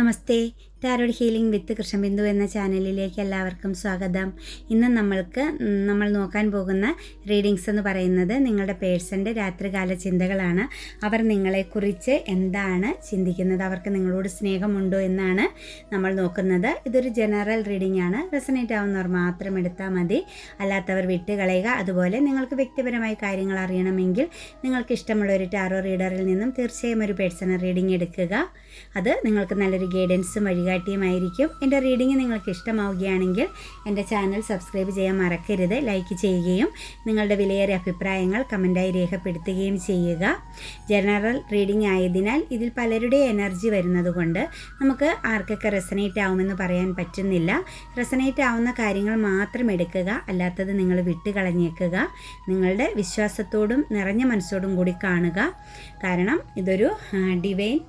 నమస్తే. Tarot healing വിത്ത് കൃഷ്ണബിന്ദു എന്ന ചാനലിലേക്ക് എല്ലാവർക്കും സ്വാഗതം. ഇന്ന് നമ്മൾക്ക് നമ്മൾ നോക്കാൻ പോകുന്ന റീഡിങ്സ് എന്ന് പറയുന്നത് നിങ്ങളുടെ പേഴ്സന്റെ രാത്രികാല ചിന്തകളാണ്. അവർ നിങ്ങളെക്കുറിച്ച് എന്താണ് ചിന്തിക്കുന്നത്? അവർക്ക് നിങ്ങളോട് സ്നേഹമുണ്ടോ എന്നാണ് നമ്മൾ നോക്കുന്നത്. ഇതൊരു ജനറൽ റീഡിംഗ് ആണ് റെസനേറ്റ് ആവുന്നവർ മാത്രം എടുത്താൽ മതി. അല്ലാത്തവർ വിട്ടുകളയുക. അതുപോലെ നിങ്ങൾക്ക് വ്യക്തിപരമായ കാര്യങ്ങൾ അറിയണമെങ്കിൽ നിങ്ങൾക്ക് ഇഷ്ടമുള്ള ഒരു ടാറോ റീഡറിൽ നിന്നും തീർച്ചയായും ഒരു പേഴ്സണൽ റീഡിംഗ് എടുക്കുക. അത് നിങ്ങൾക്ക് നല്ലൊരു ഗൈഡൻസും വഴികാട്ടിയുമായിരിക്കും എന്റെ റീഡിംഗ് നിങ്ങൾക്ക് ഇഷ്ടമാവുകയാണെങ്കിൽ എന്റെ ചാനൽ സബ്സ്ക്രൈബ് ചെയ്യാൻ മറക്കരുത് ലൈക്ക് ചെയ്യുകയും നിങ്ങളുടെ വിലയേറിയ അഭിപ്രായങ്ങൾ കമന്റായി രേഖപ്പെടുത്തുകയും ചെയ്യുക. ജനറൽ റീഡിംഗ് ആയതിനാൽ ഇതിൽ പലരുടെ എനർജി വരുന്നതുകൊണ്ട് നമുക്ക് ആർക്കൊക്കെ റെസനേറ്റ് ആവുമെന്ന് പറയാൻ പറ്റുന്നില്ല. റെസനേറ്റ് ആവുന്ന കാര്യങ്ങൾ മാത്രം എടുക്കുക അല്ലാത്തത് നിങ്ങൾ വിട്ടുകളഞ്ഞേക്കുക നിങ്ങളുടെ വിശ്വാസത്തോടും നിറഞ്ഞ മനസ്സോടും കൂടി കാണുക. കാരണം ഇതൊരു ഡിവൈൻ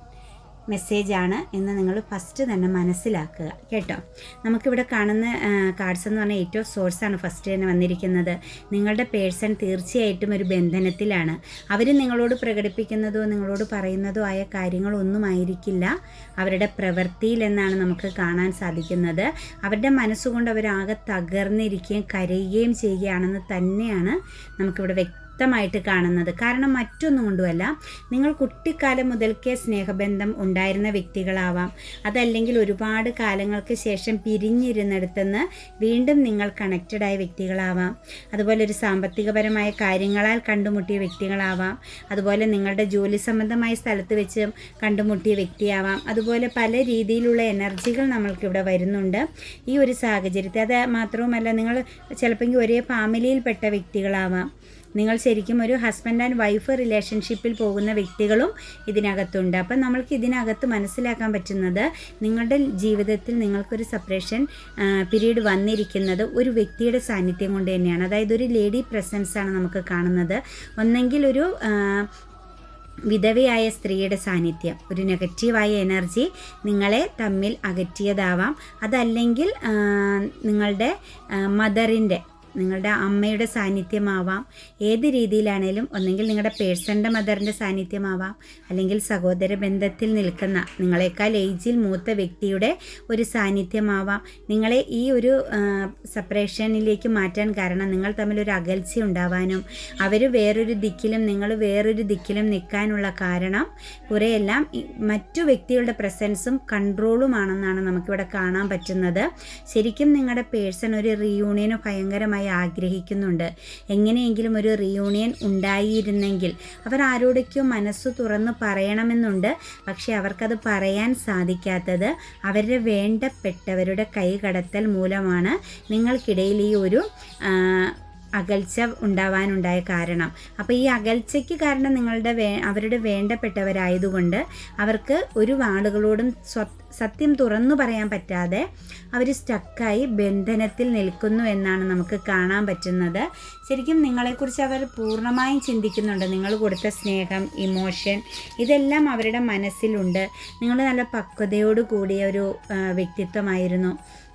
മെസ്സേജാണ് എന്ന് നിങ്ങൾ ഫസ്റ്റ് തന്നെ മനസ്സിലാക്കുക കേട്ടോ? നമുക്കിവിടെ കാണുന്ന കാർഡ്സ് എന്ന് പറഞ്ഞാൽ ഏറ്റവും സോഴ്സാണ് ഫസ്റ്റ് തന്നെ വന്നിരിക്കുന്നത്. നിങ്ങളുടെ പേഴ്സൺ തീർച്ചയായിട്ടും ഒരു ബന്ധനത്തിലാണ്. അവർ നിങ്ങളോട് പ്രകടിപ്പിക്കുന്നതോ നിങ്ങളോട് പറയുന്നതോ ആയ കാര്യങ്ങളൊന്നും ആയിരിക്കില്ല. അവരുടെ പ്രവൃത്തിയിൽ എന്നാണ് നമുക്ക് കാണാൻ സാധിക്കുന്നത്. അവരുടെ മനസ്സുകൊണ്ട് അവരാകെ തകർന്നിരിക്കുകയും കരയുകയും ചെയ്യുകയാണെന്ന് തന്നെയാണ് നമുക്കിവിടെ വ്യക്തി വ്യക്തമായിട്ട് കാണുന്നത്. കാരണം മറ്റൊന്നും കൊണ്ടുമല്ല. നിങ്ങൾ കുട്ടിക്കാലം മുതൽക്കേ സ്നേഹബന്ധം ഉണ്ടായിരുന്ന വ്യക്തികളാവാം. അതല്ലെങ്കിൽ ഒരുപാട് കാലങ്ങൾക്ക് ശേഷം പിരിഞ്ഞിരുന്നിടത്തുനിന്ന് വീണ്ടും നിങ്ങൾ കണക്റ്റഡ് ആയ വ്യക്തികളാവാം. അതുപോലെ ഒരു സാമ്പത്തികപരമായ കാര്യങ്ങളാൽ കണ്ടുമുട്ടിയ വ്യക്തികളാവാം. അതുപോലെ നിങ്ങളുടെ ജോലി സംബന്ധമായ സ്ഥലത്ത് വെച്ച് കണ്ടുമുട്ടിയ വ്യക്തിയാവാം. അതുപോലെ പല രീതിയിലുള്ള എനർജികൾ നമ്മൾക്കിവിടെ വരുന്നുണ്ട്. ഈ ഒരു സാഹചര്യത്തിൽ അത് മാത്രവുമല്ല നിങ്ങൾ ചിലപ്പോൾ ഒരേ ഫാമിലിയിൽപ്പെട്ട വ്യക്തികളാവാം. നിങ്ങൾ ശരിക്കും ഒരു ഹസ്ബൻഡ് ആൻഡ് വൈഫ് റിലേഷൻഷിപ്പിൽ പോകുന്ന വ്യക്തികളും ഇതിനകത്തുണ്ട്. അപ്പം നമ്മൾക്ക് ഇതിനകത്ത് മനസ്സിലാക്കാൻ പറ്റുന്നത് നിങ്ങളുടെ ജീവിതത്തിൽ നിങ്ങൾക്കൊരു സെപ്പറേഷൻ പീരീഡ് വന്നിരിക്കുന്നത് ഒരു വ്യക്തിയുടെ സാന്നിധ്യം കൊണ്ട് തന്നെയാണ്. അതായത് ഒരു ലേഡി പ്രസൻസ് ആണ് നമുക്ക് കാണുന്നത്. ഒന്നെങ്കിൽ ഒരു വിധവയായ സ്ത്രീയുടെ സാന്നിധ്യം ഒരു നെഗറ്റീവായ എനർജി നിങ്ങളെ തമ്മിൽ അകറ്റിയതാവാം. അതല്ലെങ്കിൽ നിങ്ങളുടെ മദറിന്റെ നിങ്ങളുടെ അമ്മയുടെ സാന്നിധ്യമാവാം. ഏത് രീതിയിലാണേലും ഒന്നെങ്കിൽ നിങ്ങളുടെ പേഴ്സന്റെ മദറിന്റെ സാന്നിധ്യമാവാം. അല്ലെങ്കിൽ സഹോദര ബന്ധത്തിൽ നിൽക്കുന്ന നിങ്ങളെക്കാൾ ഏജിൽ മൂത്ത വ്യക്തിയുടെ ഒരു സാന്നിധ്യമാവാം. നിങ്ങളെ ഈ ഒരു സെപ്പറേഷനിലേക്ക് മാറ്റാൻ കാരണം നിങ്ങൾ തമ്മിലൊരു അകൽച്ച ഉണ്ടാവാനും അവർ വേറൊരു ദിക്കിലും നിങ്ങൾ വേറൊരു ദിക്കിലും നിൽക്കാനുള്ള കാരണം കുറേയെല്ലാം മറ്റു വ്യക്തികളുടെ പ്രസൻസും കൺട്രോളുമാണെന്നാണ് നമുക്കിവിടെ കാണാൻ പറ്റുന്നത്. ശരിക്കും നിങ്ങളുടെ പേഴ്സൺ ഒരു റീയൂണിയന് ഭയങ്കരമായി ആഗ്രഹിക്കുന്നുണ്ട്. എങ്ങനെയെങ്കിലും ഒരു റിയൂണിയൻ ഉണ്ടായിരുന്നെങ്കിൽ അവർ ആരോടൊക്കെയോ മനസ്സ് തുറന്ന് പറയണമെന്നുണ്ട്. പക്ഷേ അവർക്കത് പറയാൻ സാധിക്കാത്തത് അവരുടെ വേണ്ടപ്പെട്ടവരുടെ കൈകടത്തൽ മൂലമാണ്. നിങ്ങൾക്കിടയിൽ ഈ ഒരു അകൽച്ച ഉണ്ടാവാനുണ്ടായ കാരണം. അപ്പോൾ ഈ അകൽച്ചയ്ക്ക് കാരണം നിങ്ങളുടെ വേ അവരുടെ വേണ്ടപ്പെട്ടവരായതുകൊണ്ട് അവർക്ക് ഒരു ആളുകളോടും സ്വ സത്യം തുറന്നു പറയാൻ പറ്റാതെ അവർ സ്റ്റക്കായി ബന്ധനത്തിൽ നിൽക്കുന്നു എന്നാണ് നമുക്ക് കാണാൻ പറ്റുന്നത്. ശരിക്കും നിങ്ങളെക്കുറിച്ച് അവർ പൂർണമായും ചിന്തിക്കുന്നുണ്ട്. നിങ്ങൾ കൊടുത്ത സ്നേഹം ഇമോഷൻ ഇതെല്ലാം അവരുടെ മനസ്സിലുണ്ട്. നിങ്ങൾ നല്ല പക്വതയോട് കൂടിയ ഒരു വ്യക്തിത്വമായിരുന്നു.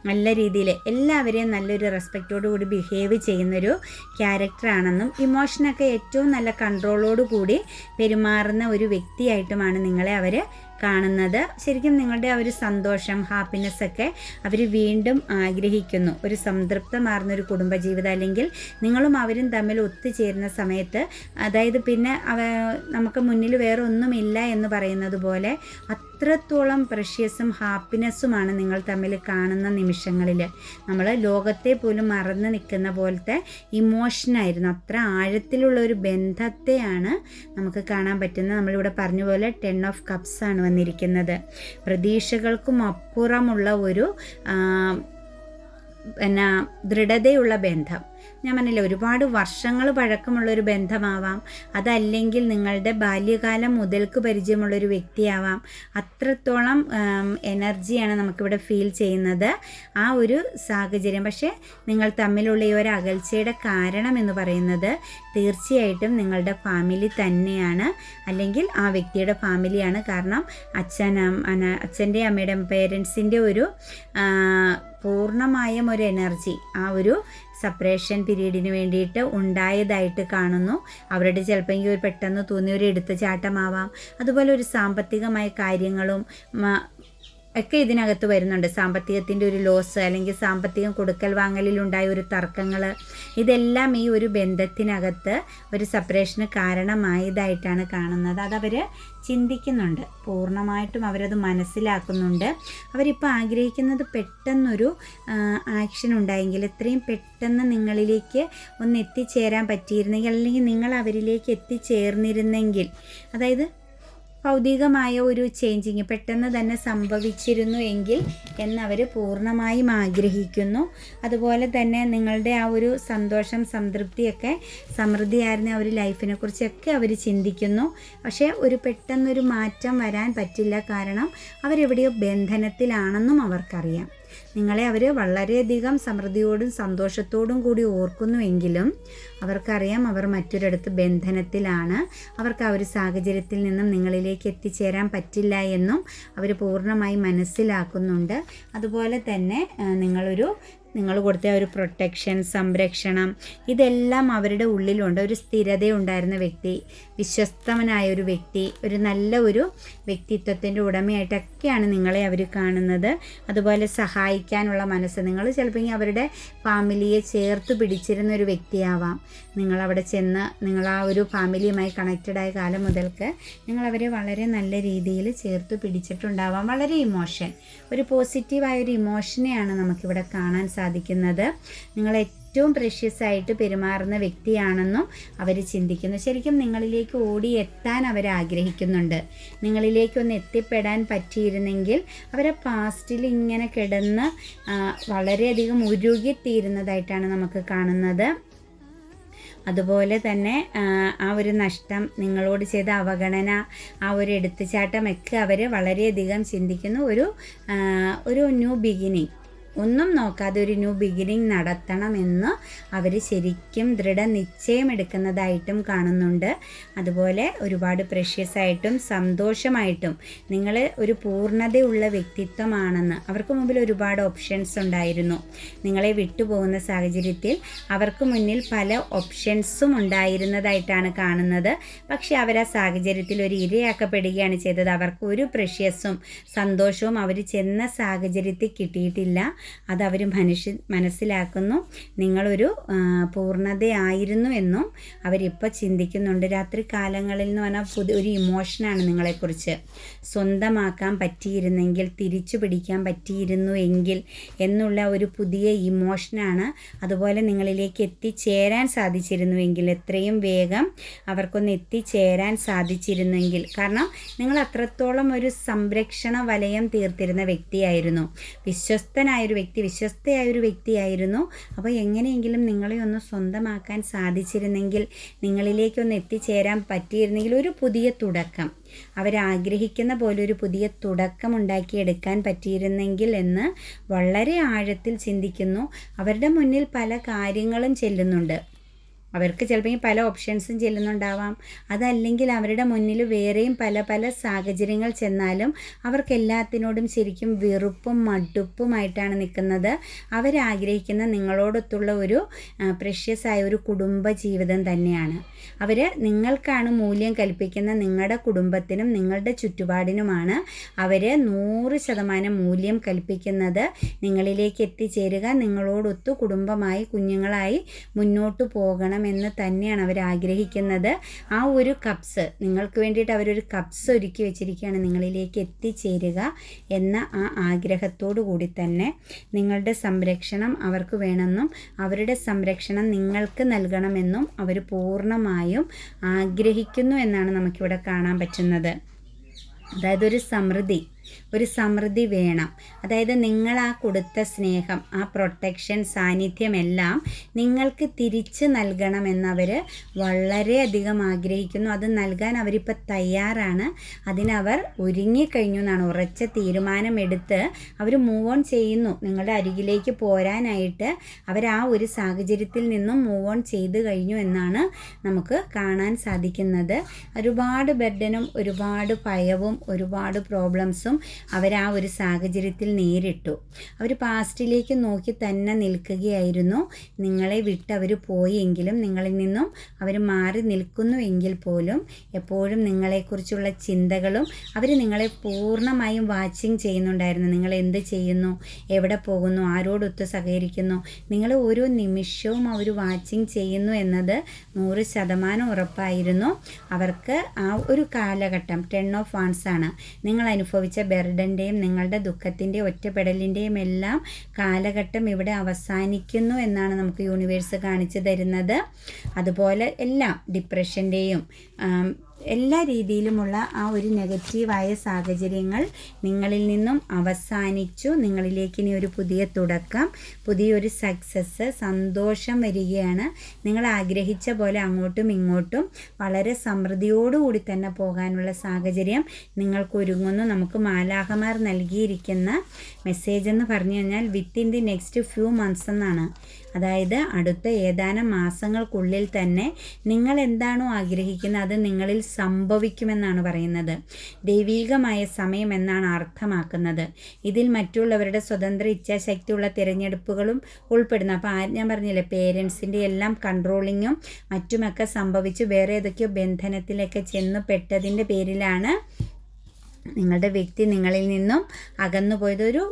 നല്ല രീതിയിൽ എല്ലാവരെയും നല്ലൊരു റെസ്പെക്റ്റോടു കൂടി ബിഹേവ് ചെയ്യുന്നൊരു ക്യാരക്ടറാണെന്നും ഇമോഷനൊക്കെ ഏറ്റവും നല്ല കൺട്രോളോട് കൂടി പെരുമാറുന്ന ഒരു വ്യക്തിയായിട്ടുമാണ് നിങ്ങളെ അവർ കാണുന്നത്. ശരിക്കും നിങ്ങളുടെ ആ ഒരു സന്തോഷം ഹാപ്പിനെസ് ഒക്കെ അവർ വീണ്ടും ആഗ്രഹിക്കുന്നു. ഒരു സംതൃപ്തമാർന്ന ഒരു കുടുംബജീവിതം അല്ലെങ്കിൽ നിങ്ങളും അവരും തമ്മിൽ ഒത്തുചേരുന്ന സമയത്ത് അതായത് പിന്നെ നമുക്ക് മുന്നിൽ വേറെ ഒന്നുമില്ല എന്ന് പറയുന്നത് പോലെ അത്രത്തോളം പ്രഷ്യസും ഹാപ്പിനെസ്സുമാണ് നിങ്ങൾ തമ്മിൽ കാണുന്ന നിമിഷങ്ങളിൽ. നമ്മൾ ലോകത്തെ പോലും മറന്ന് നിൽക്കുന്ന പോലത്തെ ഇമോഷനായിരുന്നു അത്ര ആഴത്തിലുള്ള ഒരു ബന്ധത്തെയാണ് നമുക്ക് കാണാൻ പറ്റുന്നത്. നമ്മളിവിടെ പറഞ്ഞ പോലെ ടെൻ ഓഫ് കപ്സാണ് വന്നിരിക്കുന്നത്. പ്രതീക്ഷകൾക്കും അപ്പുറമുള്ള ഒരു പിന്നെ ദൃഢതയുള്ള ബന്ധം. ഞാൻ പറഞ്ഞില്ല ഒരുപാട് വർഷങ്ങൾ പഴക്കമുള്ളൊരു ബന്ധമാവാം. അതല്ലെങ്കിൽ നിങ്ങളുടെ ബാല്യകാലം മുതൽക്ക് പരിചയമുള്ളൊരു വ്യക്തിയാവാം. അത്രത്തോളം എനർജിയാണ് നമുക്കിവിടെ ഫീൽ ചെയ്യുന്നത് ആ ഒരു സാഹചര്യം. പക്ഷേ നിങ്ങൾ തമ്മിലുള്ള ഈ ഒരു അകൽച്ചയുടെ കാരണം എന്ന് പറയുന്നത് തീർച്ചയായിട്ടും നിങ്ങളുടെ ഫാമിലി തന്നെയാണ്. അല്ലെങ്കിൽ ആ വ്യക്തിയുടെ ഫാമിലിയാണ്. കാരണം അച്ഛൻ അച്ഛന്റെ അമ്മയുടെ പേരൻസിന്റെ ഒരു പൂർണമായും ഒരു എനർജി ആ ഒരു സെപ്പറേഷൻ പീരീഡിന് വേണ്ടിയിട്ട് ഉണ്ടായതായിട്ട് കാണുന്നു. അവരുടെ ചിലപ്പോൾ പെട്ടെന്ന് തോന്നിയ ഒരു എടുത്തുചാട്ടമാവാം അതുപോലെ ഒരു സാമ്പത്തികമായ കാര്യങ്ങളും ഒക്കെ ഇതിനകത്ത് വരുന്നുണ്ട്. സാമ്പത്തികത്തിന്റെ ഒരു ലോസ് അല്ലെങ്കിൽ സാമ്പത്തികം കൊടുക്കൽ വാങ്ങലിലുണ്ടായ ഒരു തർക്കങ്ങൾ. ഇതെല്ലാം ഈ ഒരു ബന്ധത്തിനകത്ത് ഒരു സെപ്പറേഷന് കാരണമായതായിട്ടാണ് കാണുന്നത്. അതവർ ചിന്തിക്കുന്നുണ്ട്. പൂർണമായിട്ടും അവരത് മനസ്സിലാക്കുന്നുണ്ട്. അവരിപ്പോൾ ആഗ്രഹിക്കുന്നത് പെട്ടെന്നൊരു ആക്ഷൻ ഉണ്ടായെങ്കിൽ എത്രയും പെട്ടെന്ന് നിങ്ങളിലേക്ക് ഒന്ന് എത്തിച്ചേരാൻ പറ്റിയിരുന്നെങ്കിൽ അല്ലെങ്കിൽ നിങ്ങൾ അവരിലേക്ക് എത്തിച്ചേർന്നിരുന്നെങ്കിൽ അതായത് ഭൗതികമായ ഒരു ചേഞ്ചിങ് പെട്ടെന്ന് തന്നെ സംഭവിച്ചിരുന്നു എങ്കിൽ എന്നവർ പൂർണമായും ആഗ്രഹിക്കുന്നു. അതുപോലെ തന്നെ നിങ്ങളുടെ ആ ഒരു സന്തോഷം സംതൃപ്തിയൊക്കെ സമൃദ്ധിയായിരുന്ന ആ ഒരു ലൈഫിനെ കുറിച്ചൊക്കെ അവർ ചിന്തിക്കുന്നു. പക്ഷേ ഒരു പെട്ടെന്നൊരു മാറ്റം വരാൻ പറ്റില്ല. കാരണം അവരെവിടെയോ ബന്ധനത്തിലാണെന്നും അവർക്കറിയാം. നിങ്ങളെ അവർ വളരെയധികം സമൃദ്ധിയോടും സന്തോഷത്തോടും കൂടി ഓർക്കുന്നുവെങ്കിലും അവർക്കറിയാം അവർ മറ്റൊരിടത്ത് ബന്ധനത്തിലാണ്. അവർക്ക് ആ ഒരു സാഹചര്യത്തിൽ നിന്നും നിങ്ങളിലേക്ക് എത്തിച്ചേരാൻ പറ്റില്ല എന്നും അവർ പൂർണമായി മനസ്സിലാക്കുന്നുണ്ട്. അതുപോലെ തന്നെ നിങ്ങളൊരു നിങ്ങൾ കൊടുത്ത ഒരു പ്രൊട്ടക്ഷൻ സംരക്ഷണം ഇതെല്ലാം അവരുടെ ഉള്ളിലുണ്ട്. ഒരു സ്ഥിരത ഉണ്ടായിരുന്ന വ്യക്തി വിശ്വസ്തമനായ ഒരു വ്യക്തി ഒരു നല്ല ഒരു വ്യക്തിത്വത്തിന്റെ ഉടമയായിട്ടൊക്കെയാണ് നിങ്ങളെ അവർ കാണുന്നത്. അതുപോലെ സഹായിക്കാനുള്ള മനസ്സ്. നിങ്ങൾ ചിലപ്പോൾ അവരുടെ ഫാമിലിയെ ചേർത്ത് പിടിച്ചിരുന്ന ഒരു വ്യക്തിയാവാം. നിങ്ങൾ അവിടെ ചെന്ന് നിങ്ങൾ ആ ഒരു ഫാമിലിയുമായി കണക്റ്റഡ് ആയ കാലം മുതൽക്ക് നിങ്ങൾ അവരെ വളരെ നല്ല രീതിയിൽ ചേർത്ത് പിടിച്ചിട്ടുണ്ടാവാം. വളരെ ഇമോഷൻ. ഒരു പോസിറ്റീവായ ഒരു ഇമോഷനെയാണ് നമുക്കിവിടെ കാണാൻ സാധിക്കുന്നത്. നിങ്ങൾ ഏറ്റവും പ്രഷ്യസ് ആയിട്ട് പെരുമാറുന്ന വ്യക്തിയാണെന്നും അവർ ചിന്തിക്കുന്നു. ശരിക്കും നിങ്ങളിലേക്ക് ഓടി എത്താൻ അവർ ആഗ്രഹിക്കുന്നുണ്ട്. നിങ്ങളിലേക്കൊന്ന് എത്തിപ്പെടാൻ പറ്റിയിരുന്നെങ്കിൽ അവരെ പാസ്റ്റിൽ ഇങ്ങനെ കിടന്ന് വളരെയധികം ഉരുകിത്തീരുന്നതായിട്ടാണ് നമുക്ക് കാണുന്നത്. അതുപോലെ തന്നെ ആ ഒരു നഷ്ടം നിങ്ങളോട് ചെയ്ത അവഗണന ആ ഒരു എടുത്തുചാട്ടം ഒക്കെ അവർ വളരെയധികം ചിന്തിക്കുന്ന ഒരു ഒരു ന്യൂ ബിഗിനിങ് ഒന്നും നോക്കാതെ ഒരു ന്യൂ ബിഗിനിങ് നടത്തണമെന്ന് അവർ ശരിക്കും ദൃഢനിശ്ചയമെടുക്കുന്നതായിട്ടും കാണുന്നുണ്ട്. അതുപോലെ ഒരുപാട് പ്രഷ്യസായിട്ടും സന്തോഷമായിട്ടും നിങ്ങൾ ഒരു പൂർണതയുള്ള വ്യക്തിത്വമാണെന്ന് അവർക്ക് മുമ്പിൽ ഒരുപാട് ഓപ്ഷൻസ് ഉണ്ടായിരുന്നു. നിങ്ങളെ വിട്ടുപോകുന്ന സാഹചര്യത്തിൽ അവർക്ക് മുന്നിൽ പല ഓപ്ഷൻസും ഉണ്ടായിരുന്നതായിട്ടാണ് കാണുന്നത്. പക്ഷെ അവർ ആ സാഹചര്യത്തിൽ ഒരു ഇരയാക്കപ്പെടുകയാണ് ചെയ്തത്. അവർക്ക് ഒരു പ്രഷ്യസും സന്തോഷവും അവർ ചെന്ന സാഹചര്യത്തിൽ കിട്ടിയിട്ടില്ല. അതവർ മനുഷ്യ മനസ്സിലാക്കുന്നു. നിങ്ങളൊരു പൂർണതയായിരുന്നു എന്നും അവരിപ്പോൾ ചിന്തിക്കുന്നുണ്ട്. രാത്രി കാലങ്ങളിൽ എന്ന് പറഞ്ഞാൽ പുതിയ ഒരു ഇമോഷനാണ് നിങ്ങളെക്കുറിച്ച്. സ്വന്തമാക്കാൻ പറ്റിയിരുന്നെങ്കിൽ തിരിച്ചു പിടിക്കാൻ പറ്റിയിരുന്നു എങ്കിൽ എന്നുള്ള ഒരു പുതിയ ഇമോഷനാണ് അതുപോലെ നിങ്ങളിലേക്ക് എത്തിച്ചേരാൻ സാധിച്ചിരുന്നുവെങ്കിൽ എത്രയും വേഗം അവർക്കൊന്ന് എത്തിച്ചേരാൻ സാധിച്ചിരുന്നെങ്കിൽ. കാരണം നിങ്ങൾ അത്രത്തോളം ഒരു സംരക്ഷണ വലയം തീർത്തിരുന്ന വ്യക്തിയായിരുന്നു. വിശ്വസ്തനായൊരു വ്യക്തി വിശ്വസ്തയായ ഒരു വ്യക്തിയായിരുന്നു. അപ്പോൾ എങ്ങനെയെങ്കിലും നിങ്ങളെ ഒന്ന് സ്വന്തമാക്കാൻ സാധിച്ചിരുന്നെങ്കിൽ നിങ്ങളിലേക്കൊന്ന് എത്തിച്ചേരാൻ പറ്റിയിരുന്നെങ്കിൽ ഒരു പുതിയ തുടക്കം. അവരാഗ്രഹിക്കുന്ന പോലെ ഒരു പുതിയ തുടക്കം ഉണ്ടാക്കിയെടുക്കാൻ പറ്റിയിരുന്നെങ്കിൽ എന്ന് വളരെ ആഴത്തിൽ ചിന്തിക്കുന്നു. അവരുടെ മുന്നിൽ പല കാര്യങ്ങളും ചെല്ലുന്നുണ്ട്. അവർക്ക് ചിലപ്പോൾ പല ഓപ്ഷൻസും ചെല്ലുന്നുണ്ടാവാം. അതല്ലെങ്കിൽ അവരുടെ മുന്നിൽ വേറെയും പല പല സാഹചര്യങ്ങൾ ചെന്നാലും അവർക്ക് എല്ലാത്തിനോടും ശരിക്കും വെറുപ്പും മടുപ്പുമായിട്ടാണ് നിൽക്കുന്നത്. അവരാഗ്രഹിക്കുന്ന നിങ്ങളോടൊത്തുള്ള ഒരു പ്രഷ്യസായ ഒരു കുടുംബ ജീവിതം തന്നെയാണ്. അവർ നിങ്ങൾക്കാണ് മൂല്യം കൽപ്പിക്കുന്ന നിങ്ങളുടെ കുടുംബത്തിനും നിങ്ങളുടെ ചുറ്റുപാടിനുമാണ് അവർ നൂറ് ശതമാനം മൂല്യം കൽപ്പിക്കുന്നത്. നിങ്ങളിലേക്ക് എത്തിച്ചേരുക നിങ്ങളോടൊത്ത് കുടുംബമായി കുഞ്ഞുങ്ങളായി മുന്നോട്ട് പോകണം എന്ന് തന്നെയാണ് അവർ ആഗ്രഹിക്കുന്നത്. ആ ഒരു കപ്സ് നിങ്ങൾക്ക് വേണ്ടിയിട്ട് അവരൊരു കപ്സ് ഒരുക്കി വെച്ചിരിക്കുകയാണ്. നിങ്ങളിലേക്ക് എത്തിച്ചേരുക എന്ന ആ ആഗ്രഹത്തോടു കൂടി തന്നെ നിങ്ങളുടെ സംരക്ഷണം അവർക്ക് വേണമെന്നും അവരുടെ സംരക്ഷണം നിങ്ങൾക്ക് നൽകണമെന്നും അവർ പൂർണമായും ആഗ്രഹിക്കുന്നു എന്നാണ് നമുക്കിവിടെ കാണാൻ പറ്റുന്നത്. അതായത് ഒരു സമൃദ്ധി ഒരു സമൃദ്ധി വേണം. അതായത് നിങ്ങൾ ആ കൊടുത്ത സ്നേഹം ആ പ്രൊട്ടക്ഷൻ സാന്നിധ്യമെല്ലാം നിങ്ങൾക്ക് തിരിച്ച് നൽകണമെന്നവർ വളരെയധികം ആഗ്രഹിക്കുന്നു. അത് നൽകാൻ അവരിപ്പോൾ തയ്യാറാണ്. അതിനവർ ഒരുങ്ങിക്കഴിഞ്ഞു എന്നാണ് ഉറച്ച തീരുമാനമെടുത്ത് അവർ മൂവ് ഓൺ ചെയ്യുന്നു. നിങ്ങളുടെ അരികിലേക്ക് പോരാനായിട്ട് അവർ ആ ഒരു സാഹചര്യത്തിൽ നിന്നും മൂവ് ഓൺ ചെയ്ത് കഴിഞ്ഞു എന്നാണ് നമുക്ക് കാണാൻ സാധിക്കുന്നത്. ഒരുപാട് ബെഡനും ഒരുപാട് ഭയവും ഒരുപാട് പ്രോബ്ലംസും അവർ ആ ഒരു സാഹചര്യത്തിൽ നേരിട്ടു. അവർ പാസ്റ്റിലേക്ക് നോക്കി തന്നെ നിൽക്കുകയായിരുന്നു. നിങ്ങളെ വിട്ട് അവർ പോയെങ്കിലും നിങ്ങളിൽ നിന്നും അവർ മാറി നിൽക്കുന്നു എങ്കിൽ പോലും എപ്പോഴും നിങ്ങളെക്കുറിച്ചുള്ള ചിന്തകളും അവർ നിങ്ങളെ പൂർണമായും വാച്ചിങ് ചെയ്യുന്നുണ്ടായിരുന്നു. നിങ്ങൾ എന്ത് ചെയ്യുന്നു? എവിടെ പോകുന്നു? ആരോടൊത്ത് സഹകരിക്കുന്നു? നിങ്ങൾ ഓരോ നിമിഷവും അവർ വാച്ചിങ് ചെയ്യുന്നു എന്നത് നൂറ് ശതമാനം ഉറപ്പായിരുന്നു. അവർക്ക് ആ ഒരു കാലഘട്ടം ടെൻ ഓഫ് വാൺസ് ആണ്. നിങ്ങൾ അനുഭവിച്ച ബെർഡന്റെയും നിങ്ങളുടെ ദുഃഖത്തിന്റെയും ഒറ്റപ്പെടലിന്റെയും എല്ലാം കാലഘട്ടം ഇവിടെ അവസാനിക്കുന്നു എന്നാണ് നമുക്ക് യൂണിവേഴ്സ് കാണിച്ചു തരുന്നത്. അതുപോലെ എല്ലാം ഡിപ്രഷന്റെയും എല്ലാ രീതിയിലുമുള്ള ആ ഒരു നെഗറ്റീവായ സാഹചര്യങ്ങൾ നിങ്ങളിൽ നിന്നും അവസാനിച്ചു. നിങ്ങളിലേക്ക് ഇനി ഒരു പുതിയ തുടക്കം പുതിയൊരു സക്സസ് സന്തോഷം വരികയാണ്. നിങ്ങൾ ആഗ്രഹിച്ച പോലെ അങ്ങോട്ടും ഇങ്ങോട്ടും വളരെ സമൃദ്ധിയോടുകൂടി തന്നെ പോകാനുള്ള സാഹചര്യം നിങ്ങൾക്ക് ഒരുങ്ങുന്നു നമുക്ക് മാലാഹമാർ നൽകിയിരിക്കുന്ന മെസ്സേജ് എന്ന് പറഞ്ഞു കഴിഞ്ഞാൽ within the next few months എന്നാണ്. അതായത് അടുത്ത ഏതാനും മാസങ്ങൾക്കുള്ളിൽ തന്നെ നിങ്ങൾ എന്താണോ ആഗ്രഹിക്കുന്നത് അത് നിങ്ങളിൽ സംഭവിക്കുമെന്നാണ് പറയുന്നത്. ദൈവീകമായ സമയം എന്നാണ് അർത്ഥമാക്കുന്നത്. ഇതിൽ മറ്റുള്ളവരുടെ സ്വതന്ത്ര ഇച്ഛാശക്തിയുള്ള തിരഞ്ഞെടുപ്പുകളും ഉൾപ്പെടുന്നു. അപ്പോൾ ആ ഞാൻ പറഞ്ഞില്ലേ പേരൻസിന്റെ എല്ലാം കൺട്രോളിങ്ങും മറ്റുമൊക്കെ സംഭവിച്ചു വേറെ ഏതൊക്കെയോ ബന്ധനത്തിലൊക്കെ ചെന്ന് പെട്ടതിന്റെ പേരിലാണ് നിങ്ങളുടെ വ്യക്തി നിങ്ങളിൽ നിന്നും അകന്നു പോയത് ഒരു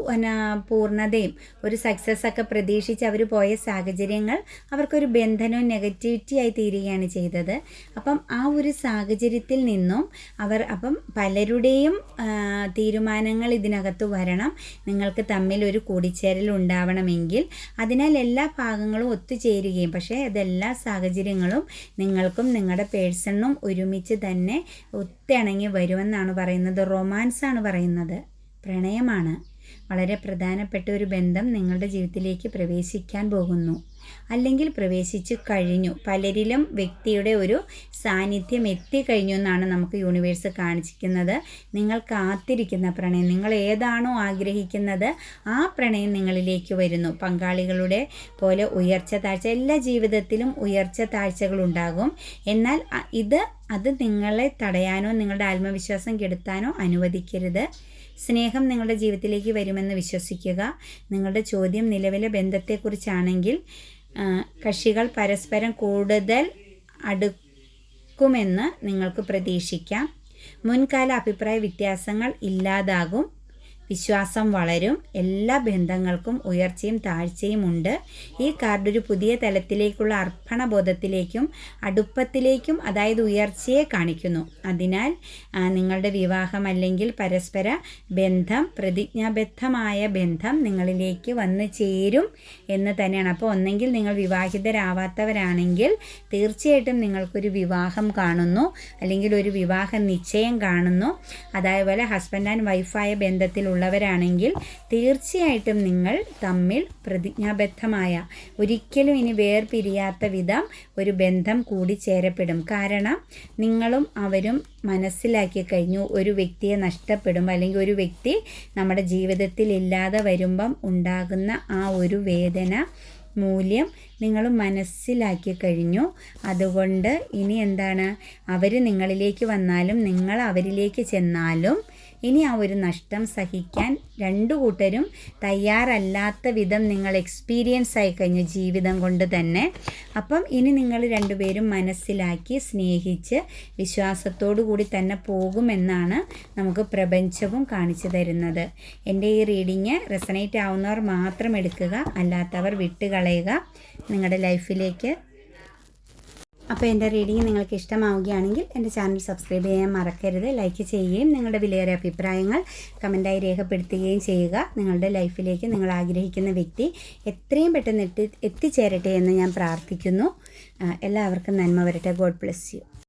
പൂർണതയും ഒരു സക്സസ് ഒക്കെ പ്രതീക്ഷിച്ച് അവർ പോയ സാഹചര്യങ്ങൾ അവർക്കൊരു ബന്ധനവും നെഗറ്റിവിറ്റി ആയി തീരുകയാണ് ചെയ്തത്. അപ്പം ആ ഒരു സാഹചര്യത്തിൽ നിന്നും അവർ അപ്പം പലരുടെയും തീരുമാനങ്ങൾ ഇതിനകത്ത് വരണം. നിങ്ങൾക്ക് തമ്മിൽ ഒരു കൂടിച്ചേരൽ ഉണ്ടാവണമെങ്കിൽ അതിനാൽ എല്ലാ ഭാഗങ്ങളും ഒത്തുചേരുകയും പക്ഷേ അതെല്ലാ സാഹചര്യങ്ങളും നിങ്ങൾക്കും നിങ്ങളുടെ പേഴ്സണും ഒരുമിച്ച് തന്നെ ഒത്തിണങ്ങി വരുമെന്നാണ് പറയുന്നത്. റൊമാൻസ് ആണ് പറയുന്നത്. പ്രണയമാണ്. വളരെ പ്രധാനപ്പെട്ട ഒരു ബന്ധം നിങ്ങളുടെ ജീവിതത്തിലേക്ക് പ്രവേശിക്കാൻ പോകുന്നു. അല്ലെങ്കിൽ പ്രവേശിച്ചു കഴിഞ്ഞു. പലരിലും വ്യക്തിയുടെ ഒരു സാന്നിധ്യം എത്തിക്കഴിഞ്ഞു എന്നാണ് നമുക്ക് യൂണിവേഴ്സ് കാണിച്ചിരിക്കുന്നത്. നിങ്ങൾ കാത്തിരിക്കുന്ന പ്രണയം നിങ്ങൾ ഏതാണോ ആഗ്രഹിക്കുന്നത് ആ പ്രണയം നിങ്ങളിലേക്ക് വരുന്നു. പങ്കാളികളുടെ പോലെ ഉയർച്ച താഴ്ച എല്ലാ ജീവിതത്തിലും ഉയർച്ച താഴ്ചകളുണ്ടാകും എന്നാൽ ഇത് അത് നിങ്ങളെ തടയാനോ നിങ്ങളുടെ ആത്മവിശ്വാസം കെടുത്താനോ അനുവദിക്കരുത്. സ്നേഹം നിങ്ങളുടെ ജീവിതത്തിലേക്ക് വരുമെന്ന് വിശ്വസിക്കുക. നിങ്ങളുടെ ചോദ്യം നിലവിലെ ബന്ധത്തെക്കുറിച്ചാണെങ്കിൽ കക്ഷികൾ പരസ്പരം കൂടുതൽ അടുക്കുമെന്ന് നിങ്ങൾക്ക് പ്രതീക്ഷിക്കാം. മുൻകാല അഭിപ്രായ വ്യത്യാസങ്ങൾ ഇല്ലാതാകും. വിശ്വാസം വളരും. എല്ലാ ബന്ധങ്ങൾക്കും ഉയർച്ചയും താഴ്ചയും ഉണ്ട്. ഈ കാർഡ് ഒരു പുതിയ തലത്തിലേക്കുള്ള അർപ്പണ ബോധത്തിലേക്കും അടുപ്പത്തിലേക്കും അതായത് ഉയർച്ചയെ കാണിക്കുന്നു. അതിനാൽ നിങ്ങളുടെ വിവാഹം അല്ലെങ്കിൽ പരസ്പര ബന്ധം പ്രതിജ്ഞാബദ്ധമായ ബന്ധം നിങ്ങളിലേക്ക് വന്ന് ചേരും എന്ന് തന്നെയാണ്. അപ്പോൾ ഒന്നെങ്കിൽ നിങ്ങൾ വിവാഹിതരാവാത്തവരാണെങ്കിൽ തീർച്ചയായിട്ടും നിങ്ങൾക്കൊരു വിവാഹം കാണുന്നു. അല്ലെങ്കിൽ ഒരു വിവാഹ നിശ്ചയം കാണുന്നു. അതേപോലെ ഹസ്ബൻഡ് ആൻഡ് വൈഫായ ബന്ധത്തിൽ ഉള്ളവരാണെങ്കിൽ തീർച്ചയായിട്ടും നിങ്ങൾ തമ്മിൽ പ്രതിജ്ഞാബദ്ധമായ ഒരിക്കലും ഇനി വേർപിരിയാത്ത വിധം ഒരു ബന്ധം കൂടി ചേരപ്പെടും. കാരണം നിങ്ങളും അവരും മനസ്സിലാക്കി കഴിഞ്ഞു ഒരു വ്യക്തിയെ നഷ്ടപ്പെടും അല്ലെങ്കിൽ ഒരു വ്യക്തി നമ്മുടെ ജീവിതത്തിൽ ഇല്ലാതെ വരുമ്പം ഉണ്ടാകുന്ന ആ ഒരു വേദന മൂല്യം നിങ്ങൾ മനസ്സിലാക്കി കഴിഞ്ഞു. അതുകൊണ്ട് ഇനി എന്താണ്? അവർ നിങ്ങളിലേക്ക് വന്നാലും നിങ്ങൾ അവരിലേക്ക് ചെന്നാലും ഇനി ആ ഒരു നഷ്ടം സഹിക്കാൻ രണ്ടു കൂട്ടരും തയ്യാറല്ലാത്ത വിധം നിങ്ങൾ എക്സ്പീരിയൻസ് ആയി കഴിഞ്ഞു ജീവിതം കൊണ്ട് തന്നെ. അപ്പം ഇനി നിങ്ങൾ രണ്ടുപേരും മനസ്സിലാക്കി സ്നേഹിച്ച് വിശ്വാസത്തോടു കൂടി തന്നെ പോകുമെന്നാണ് നമുക്ക് പ്രപഞ്ചവും കാണിച്ചു തരുന്നത്. എന്റെ ഈ റീഡിങ് റെസനേറ്റ് ആവുന്നവർ മാത്രം എടുക്കുക അല്ലാത്തവർ വിട്ടുകളയുക. നിങ്ങളുടെ ലൈഫിലേക്ക് അപ്പോൾ എന്റെ റീഡിങ് നിങ്ങൾക്ക് ഇഷ്ടമാവുകയാണെങ്കിൽ എന്റെ ചാനൽ സബ്സ്ക്രൈബ് ചെയ്യാൻ മറക്കരുത് ലൈക്ക് ചെയ്യുകയും നിങ്ങളുടെ വിലയേറെ അഭിപ്രായങ്ങൾ കമന്റായി രേഖപ്പെടുത്തുകയും ചെയ്യുക. നിങ്ങളുടെ ലൈഫിലേക്ക് നിങ്ങൾ ആഗ്രഹിക്കുന്ന വ്യക്തി എത്രയും പെട്ടെന്ന് എത്തി എത്തിച്ചേരട്ടെ എന്ന് ഞാൻ പ്രാർത്ഥിക്കുന്നു. എല്ലാവർക്കും നന്മ വരട്ടെ. God bless you.